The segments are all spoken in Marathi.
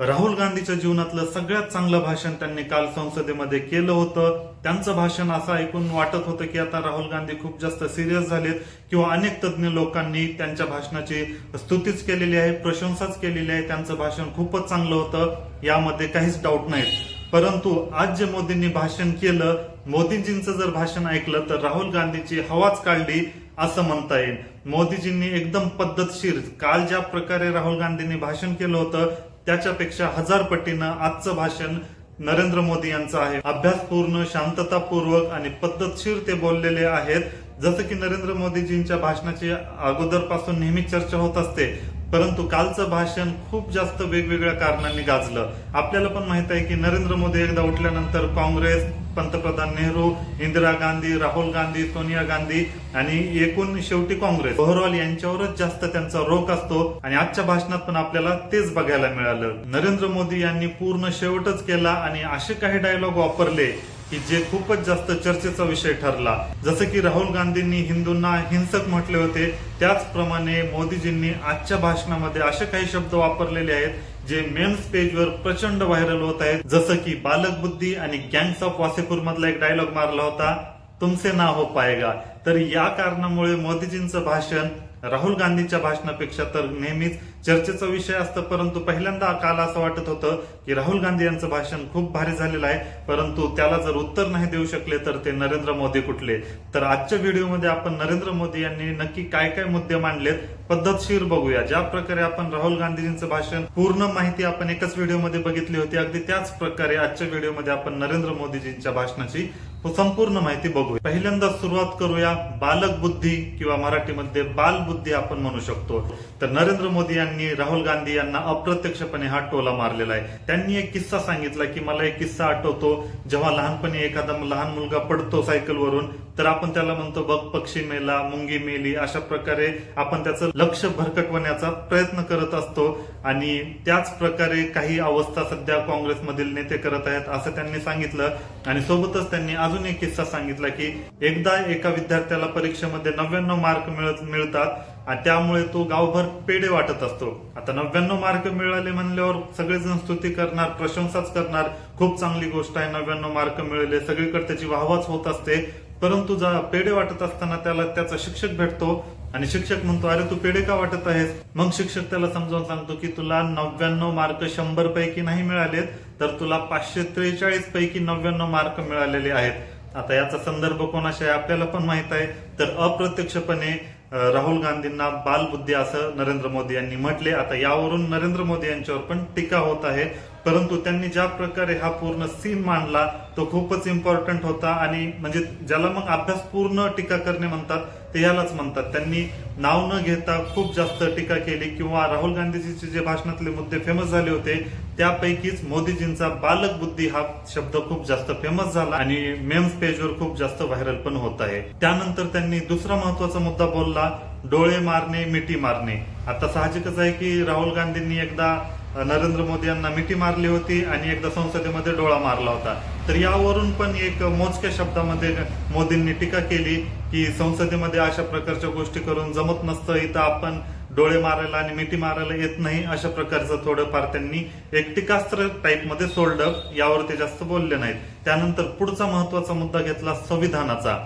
राहुल गांधीच्या जीवनातलं सगळ्यात चांगलं भाषण त्यांनी काल संसदेमध्ये केलं होतं. त्यांचं भाषण असं ऐकून वाटत होतं की आता राहुल गांधी खूप जास्त सिरियस झालेत किंवा अनेक तज्ज्ञ लोकांनी त्यांच्या भाषणाची स्तुतीच केलेली आहे प्रशंसाच केलेली आहे. त्यांचं भाषण खूपच चांगलं होतं यामध्ये काहीच डाऊट नाही परंतु आज जे मोदींनी भाषण केलं मोदीजींचं जर भाषण ऐकलं तर राहुल गांधीची हवाच काढली असं म्हणता येईल. मोदीजींनी एकदम पद्धतशीर काल ज्या प्रकारे राहुल गांधींनी भाषण केलं होतं त्याच्यापेक्षा हजार पटीनं आजचं भाषण नरेंद्र मोदी यांचं आहे. अभ्यासपूर्ण शांततापूर्वक आणि पद्धतशीर ते बोललेले आहेत. जसं की नरेंद्र मोदीजींच्या भाषणाची अगोदरपासून नेहमी चर्चा होत असते परंतु कालचं भाषण खूप जास्त वेगवेगळ्या कारणांनी गाजलं. आपल्याला पण माहीत आहे की नरेंद्र मोदी एकदा उठल्यानंतर काँग्रेस पंतप्रधान नेहरू इंदिरा गांधी राहुल गांधी सोनिया गांधी आणि एकूण शेवटी काँग्रेस. ओव्हरऑल यांच्यावरच जास्त त्यांचा रोख असतो आणि आजच्या भाषणात पण आपल्याला तेच बघायला मिळालं. नरेंद्र मोदी यांनी पूर्ण शेवटच केला आणि असे काही डायलॉग वापरले की जे खूपच जास्त चर्चेचा विषय ठरला. जसं की राहुल गांधींनी हिंदूंना हिंसक म्हटले होते त्याचप्रमाणे मोदीजींनी आजच्या भाषणामध्ये असे काही शब्द वापरलेले आहेत जे मेन्स पेजवर प्रचंड व्हायरल होत आहेत. जसं की बालक बुद्धी आणि गँग्स ऑफ वासेपूर मधला एक डायलॉग मारला होता तुमसे ना हो पाएगा. तर या कारणामुळे मोदीजींचं भाषण राहुल गांधीच्या भाषणापेक्षा तर नेहमीच चर्चेचा विषय असतं परंतु पहिल्यांदा काल असं वाटत होतं की राहुल गांधी यांचं भाषण खूप भारी झालेलं आहे परंतु त्याला जर उत्तर नाही देऊ शकले तर ते नरेंद्र मोदी कुठले? तर आजच्या व्हिडिओमध्ये आपण नरेंद्र मोदी यांनी नक्की काय काय मुद्दे मांडलेत पद्धतशीर बघूया. ज्या प्रकारे आपण राहुल गांधीजींचं भाषण पूर्ण माहिती आपण एकाच व्हिडिओमध्ये बघितली होती अगदी त्याच प्रकारे आजच्या व्हिडिओमध्ये आपण नरेंद्र मोदीजींच्या भाषणाची हो, संपूर्ण माहिती बघूया. पहिल्यांदा सुरुवात करूया बालक बुद्धी किंवा मराठीमध्ये बाल बुद्धी आपण म्हणू शकतो. तर नरेंद्र मोदी यांनी राहुल गांधी यांना अप्रत्यक्षपणे हा टोला मारलेला आहे. त्यांनी एक किस्सा सांगितला की मला एक किस्सा आठवतो. जेव्हा लहानपणी एखादा लहान मुलगा पडतो सायकलवरून तर आपण त्याला म्हणतो बघ पक्षी मेला मुंगी मेली अशा प्रकारे आपण त्याचं लक्ष भरकटवण्याचा प्रयत्न करत असतो. आणि त्याच प्रकारे काही अवस्था सध्या काँग्रेसमधील नेते करत आहेत असं त्यांनी सांगितलं. आणि सोबतच त्यांनी अजून एक किस्सा सांगितला की एकदा एका विद्यार्थ्याला परीक्षेमध्ये नव्याण्णव मार्क मिळत मिळतात आणि त्यामुळे तो गावभर पेढे वाटत असतो. आता नव्याण्णव मार्क मिळाले म्हणल्यावर सगळेजण स्तुती करणार प्रशंसाच करणार. खूप चांगली गोष्ट आहे नव्याण्णव मार्क मिळाले. सगळीकडे त्याची वाहवाच होत असते. परंतु जा पेढे वाटत असताना त्याला त्याचा शिक्षक भेटतो आणि शिक्षक म्हणतो अरे तू पेढे का वाटत आहेस? मग शिक्षक त्याला समजावून सांगतो की तुला नव्याण्णव मार्क शंभर पैकी नाही मिळालेत. तर तुला पाचशे त्रेचाळीस पैकी नव्याण्णव मार्क मिळालेले आहेत. आता याचा संदर्भ कोणाशी आहे आपल्याला पण माहीत आहे. तर अप्रत्यक्षपणे राहुल गांधींना बालबुद्धी असं नरेंद्र मोदी यांनी म्हटले. आता यावरून नरेंद्र मोदी यांच्यावर पण टीका होत आहे. परंतु त्यांनी ज्या प्रकारे हा पूर्ण सीन मांडला तो खूपच इम्पॉर्टंट होता आणि म्हणजे ज्याला मग अभ्यास पूर्ण टीका करणे म्हणतात ते यालाच म्हणतात. त्यांनी नाव न घेता खूप जास्त टीका केली किंवा राहुल गांधीजीचे जे भाषणातले मुद्दे फेमस झाले होते त्यापैकीच मोदीजींचा बालक बुद्धी हा शब्द खूप जास्त फेमस झाला आणि मेम्स पेजवर खूप जास्त व्हायरल पण होत आहे. त्यानंतर त्यांनी दुसरा महत्त्वाचा मुद्दा बोलला डोळे मारणे मिठी मारणे. आता साहजिकच आहे की राहुल गांधींनी एकदा नरेंद्र मोदी यांना मिठी मारली होती आणि एकदा संसदेमध्ये डोळा मारला होता. तर यावरून पण एक मोजक्या शब्दामध्ये मोदींनी टीका केली की संसदेमध्ये अशा प्रकारच्या गोष्टी करून जमत नसतं इथं आपण डोळे मारायला आणि मिठी मारायला येत नाही अशा प्रकारचं थोडंफार त्यांनी एक टीकास्त्र टाईपमध्ये सोडलं. यावर ते जास्त बोलले नाहीत. त्यानंतर पुढचा महत्त्वाचा मुद्दा घेतला संविधानाचा.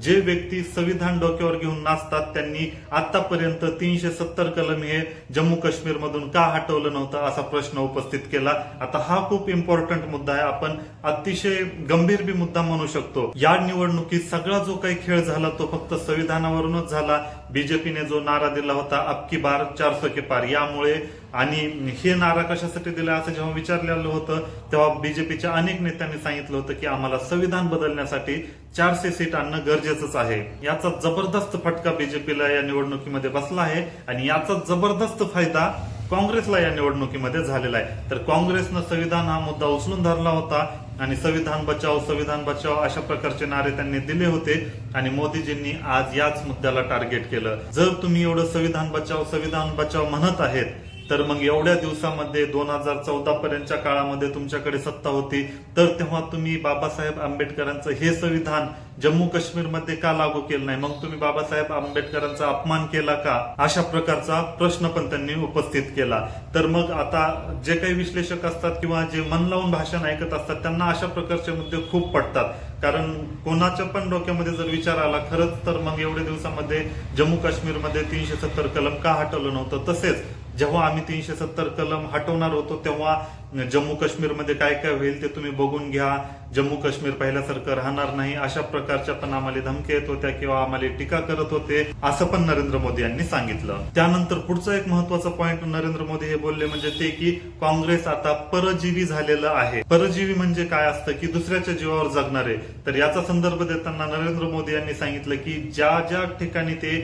जे व्यक्ती संविधान डोक्यावर घेऊन नाचतात त्यांनी आतापर्यंत तीनशे सत्तर कलम हे जम्मू काश्मीर मधून का हटवलं नव्हतं असा प्रश्न उपस्थित केला. आता हा खूप इम्पॉर्टंट मुद्दा आहे. आपण अतिशय गंभीर बी मुद्दा म्हणू शकतो. या निवडणुकीत सगळा जो काही खेळ झाला तो फक्त संविधानावरूनच झाला. बीजेपीने जो नारा दिला होता अबकी बार चारसो के पार यामुळे आणि हे नारा कशासाठी दिला असं जेव्हा विचारलेलं होतं तेव्हा बीजेपीच्या अनेक नेत्यांनी सांगितलं होतं की आम्हाला संविधान बदलण्यासाठी चारशे सीट आणणं गरजेचंच आहे. याचा जबरदस्त फटका बीजेपीला या निवडणुकीमध्ये बसला आहे आणि याचा जबरदस्त फायदा काँग्रेसला या निवडणुकीमध्ये झालेला आहे. तर काँग्रेसनं संविधान हा मुद्दा उचलून धरला होता आणि संविधान बचाव संविधान बचाव अशा प्रकारचे नारे त्यांनी दिले होते आणि मोदीजींनी आज याच मुद्द्याला टार्गेट केलं. जर तुम्ही एवढं संविधान बचाव संविधान बचाव म्हणत आहेत तर मग एवढ्या दिवसामध्ये दोन हजार चौदा पर्यंतच्या काळामध्ये तुमच्याकडे सत्ता होती. तर तेव्हा तुम्ही बाबासाहेब आंबेडकरांचं हे संविधान जम्मू काश्मीरमध्ये का लागू केलं नाही? मग तुम्ही बाबासाहेब आंबेडकरांचा अपमान केला का? अशा प्रकारचा प्रश्न पण त्यांनी उपस्थित केला. तर मग आता जे काही विश्लेषक असतात किंवा जे मन लावून भाषण ऐकत असतात त्यांना अशा प्रकारचे मुद्दे खूप पडतात. कारण कोणाच्या पण डोक्यामध्ये जर विचार आला खरंच तर मग एवढ्या दिवसामध्ये जम्मू काश्मीरमध्ये तीनशे सत्तर कलम का हटवलं नव्हतं? तसेच जेव्हा आम्ही तीनशे सत्तर कलम हटवणार होतो तेव्हा जम्मू काश्मीरमध्ये काय काय होईल ते तुम्ही बघून घ्या. जम्मू काश्मीर पहिल्यासारखं राहणार नाही. अशा प्रकारच्या पण आम्हाला धमकी येत होत्या किंवा आम्हाला टीका करत होते असं पण नरेंद्र मोदी यांनी सांगितलं. त्यानंतर पुढचा एक महत्त्वाचा पॉईंट नरेंद्र मोदी हे बोलले म्हणजे ते की काँग्रेस आता परजीवी झालेलं आहे. परजीवी म्हणजे काय असतं की दुसऱ्याच्या जीवावर जगणारे तर याचा संदर्भ देताना नरेंद्र मोदी यांनी सांगितलं की ज्या ज्या ठिकाणी ते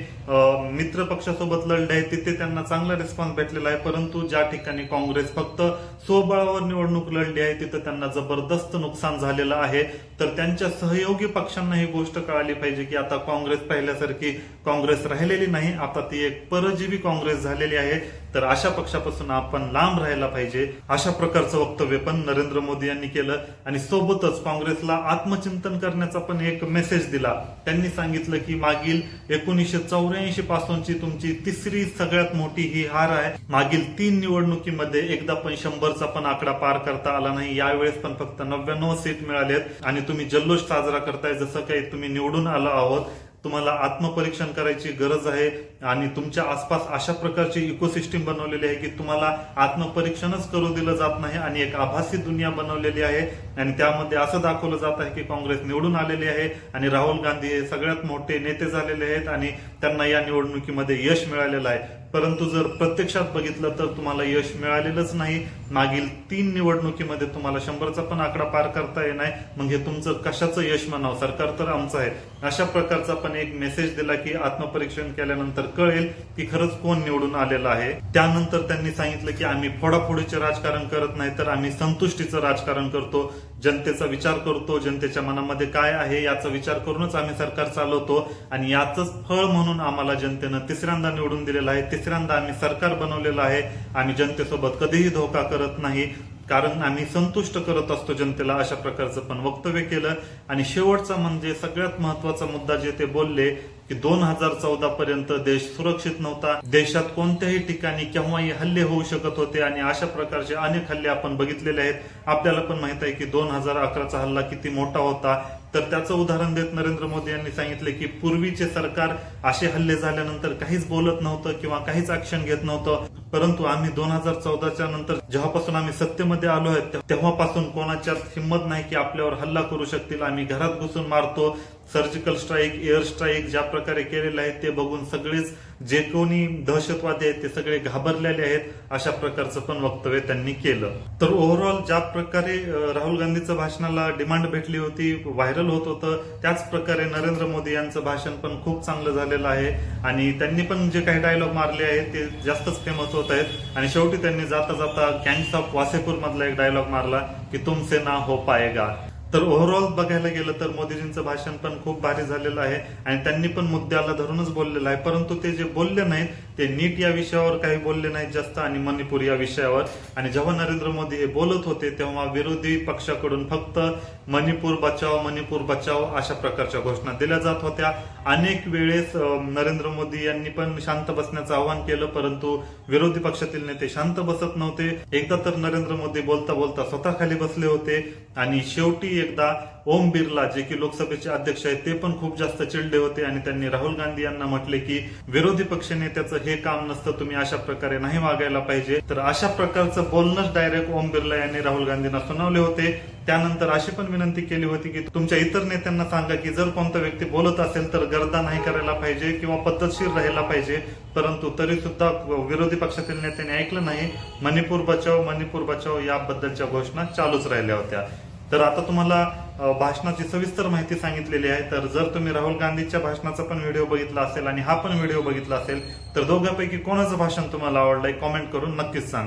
मित्र पक्षासोबत लढले आहेत तिथे त्यांना चांगला रिस्पॉन्स भेटलेला आहे. परंतु ज्या ठिकाणी काँग्रेस फक्त सोबत बळावर निवडणूक लढली आहे तिथं त्यांना जबरदस्त नुकसान झालेलं आहे. तर त्यांच्या सहयोगी पक्षांना ही गोष्ट कळाली पाहिजे की आता काँग्रेस पाहिल्यासारखी काँग्रेस राहिलेली नाही आता ती एक परजीवी काँग्रेस झालेली आहे. तर अशा पक्षापासून आपण लांब राहायला पाहिजे. अशा प्रकारचं वक्तव्य पण नरेंद्र मोदी यांनी केलं आणि सोबतच काँग्रेसला आत्मचिंतन करण्याचा पण एक मेसेज दिला. त्यांनी सांगितलं की मागील एकोणीसशे चौऱ्याऐंशी पासूनची तुमची तिसरी सगळ्यात मोठी ही हार आहे. मागील तीन निवडणुकीमध्ये एकदा पण शंभरचा पण आकडा पार करता आला नाही. यावेळेस पण फक्त नव्याण्णव सीट मिळालेत आणि तुम्ही जल्लोष साजरा करताय जसं काही तुम्ही निवडून आलो आहोत तुम्हाला आत्मपरीक्षण करायची गरज आहे आणि तुमच्या आसपास अशा प्रकारची इकोसिस्टीम बनवलेली आहे की तुम्हाला आत्मपरीक्षणच करू दिलं जात नाही आणि एक आभासी दुनिया बनवलेली आहे. आणि त्यामध्ये असं दाखवलं जात आहे की काँग्रेस निवडून आलेली आहे आणि राहुल गांधी हे सगळ्यात मोठे नेते झालेले आहेत आणि त्यांना या निवडणुकीमध्ये यश मिळालेलं आहे. परंतु जर प्रत्यक्षात बघितलं तर तुम्हाला यश मिळालेलंच नाही. मागील तीन निवडणुकीमध्ये तुम्हाला शंभरचा पण आकडा पार करता येणार मग हे तुमचं कशाचं यश म्हणावं? सरकार तर आमचं आहे. अशा प्रकारचा पण एक मेसेज दिला की आत्मपरीक्षण केल्यानंतर कळेल की खरंच कोण निवडून आलेला आहे. त्यानंतर त्यांनी सांगितलं की आम्ही फोडाफोडीचे राजकारण करत नाही तर आम्ही संतुष्टीचं राजकारण करतो. जनतेचा विचार करतो जनतेच्या मनामध्ये काय आहे याचा विचार करूनच आम्ही सरकार चालवतो आणि याचंच फळ म्हणून आम्हाला जनतेनं तिसऱ्यांदा निवडून दिलेलं आहे. तिसऱ्यांदा आम्ही सरकार बनवलेलं आहे. आम्ही जनतेसोबत कधीही धोका करत नाही. कारण आम्ही संतुष्ट करत असतो जनतेला अशा प्रकारचं पण वक्तव्य केलं. आणि शेवटचा म्हणजे सगळ्यात महत्त्वाचा मुद्दा जे ते बोलले की दोन हजार चौदा पर्यंत देश सुरक्षित नव्हता. देशात कोणत्याही ठिकाणी केव्हाही हल्ले होऊ शकत होते आणि अशा प्रकारचे अनेक हल्ले आपण बघितलेले आहेत. आपल्याला पण माहीत आहे की दोन हजार अकराचा हल्ला किती मोठा होता. तर त्याचं उदाहरण देत नरेंद्र मोदी यांनी सांगितले की पूर्वीचे सरकार असे हल्ले झाल्यानंतर काहीच बोलत नव्हतं किंवा काहीच ऍक्शन घेत नव्हतं. परंतु आम्ही दोन हजार चौदाच्या नंतर जेव्हापासून आम्ही सत्तेमध्ये आलो आहे तेव्हापासून कोणाच्यात हिंमत नाही की आपल्यावर हल्ला करू शकतील. आम्ही घरात घुसून मारतो. सर्जिकल स्ट्राईक एअर स्ट्राईक ज्या प्रकारे केलेले आहेत ते बघून सगळेच जे कोणी दहशतवादी आहेत ते सगळे घाबरलेले आहेत अशा प्रकारचं पण वक्तव्य त्यांनी केलं. तर ओव्हरऑल ज्या प्रकारे राहुल गांधीचं भाषणाला डिमांड भेटली होती व्हायरल होत होतं त्याच प्रकारे नरेंद्र मोदी यांचं भाषण पण खूप चांगलं झालेलं आहे. आणि त्यांनी पण जे काही डायलॉग मारले आहेत ते जास्तच फेमस होत आहेत आणि शेवटी त्यांनी जाता जाता गँग्स ऑफ वासेपूर मधला एक डायलॉग मारला की तुमसे ना हो पाएगा तर ओव्हरऑल बघायला गेलं तर मोदीजींचं भाषण पण खूप भारी झालेलं आहे. आणि त्यांनी पण मुद्द्याला धरूनच बोललेलं आहे. परंतु ते जे बोलले नाहीत ते नीट या विषयावर काही बोलले नाहीत जास्त आणि मणिपूर या विषयावर. आणि जेव्हा नरेंद्र मोदी हे बोलत होते तेव्हा विरोधी पक्षाकडून फक्त मणिपूर बचाव मणिपूर बचाव अशा प्रकारच्या घोषणा दिल्या जात होत्या. अनेक वेळेस नरेंद्र मोदी यांनी पण शांत बसण्याचं आवाहन केलं परंतु विरोधी पक्षातील नेते शांत बसत नव्हते. एकदा तर नरेंद्र मोदी बोलता बोलता स्वतः खाली बसले होते. आणि शेवटी एकदा ओम बिर्ला जे की लोकसभेचे अध्यक्ष आहेत ते पण खूप जास्त चिडले होते आणि त्यांनी राहुल गांधी यांना म्हटले की विरोधी पक्ष नेत्याचं हे काम नसतं तुम्ही अशा प्रकारे नाही वागायला पाहिजे. तर अशा प्रकारचं बोलणंच डायरेक्ट ओम बिर्ला यांनी राहुल गांधींना सुनावले होते. त्यानंतर अशी पण विनंती केली होती की तुमच्या इतर नेत्यांना सांगा की जर कोणता व्यक्ती बोलत असेल तर गर्दा नाही करायला पाहिजे किंवा पद्धतशीर राहायला पाहिजे. परंतु तरी सुद्धा विरोधी पक्षातील नेत्यांनी ऐकलं नाही. मणिपूर बचाव मणिपूर बचाव याबद्दलच्या घोषणा चालूच राहिल्या होत्या. तर आता तुम्हाला भाषणाची सविस्तर माहिती सांगितलेली आहे. तर जर तुम्ही राहुल गांधीच्या भाषणाचा पण व्हिडिओ बघितला असेल आणि हा पण व्हिडिओ बघितला असेल तर दोघांपैकी कोणाचं भाषण तुम्हाला आवडलंय कॉमेंट करून नक्कीच सांगा.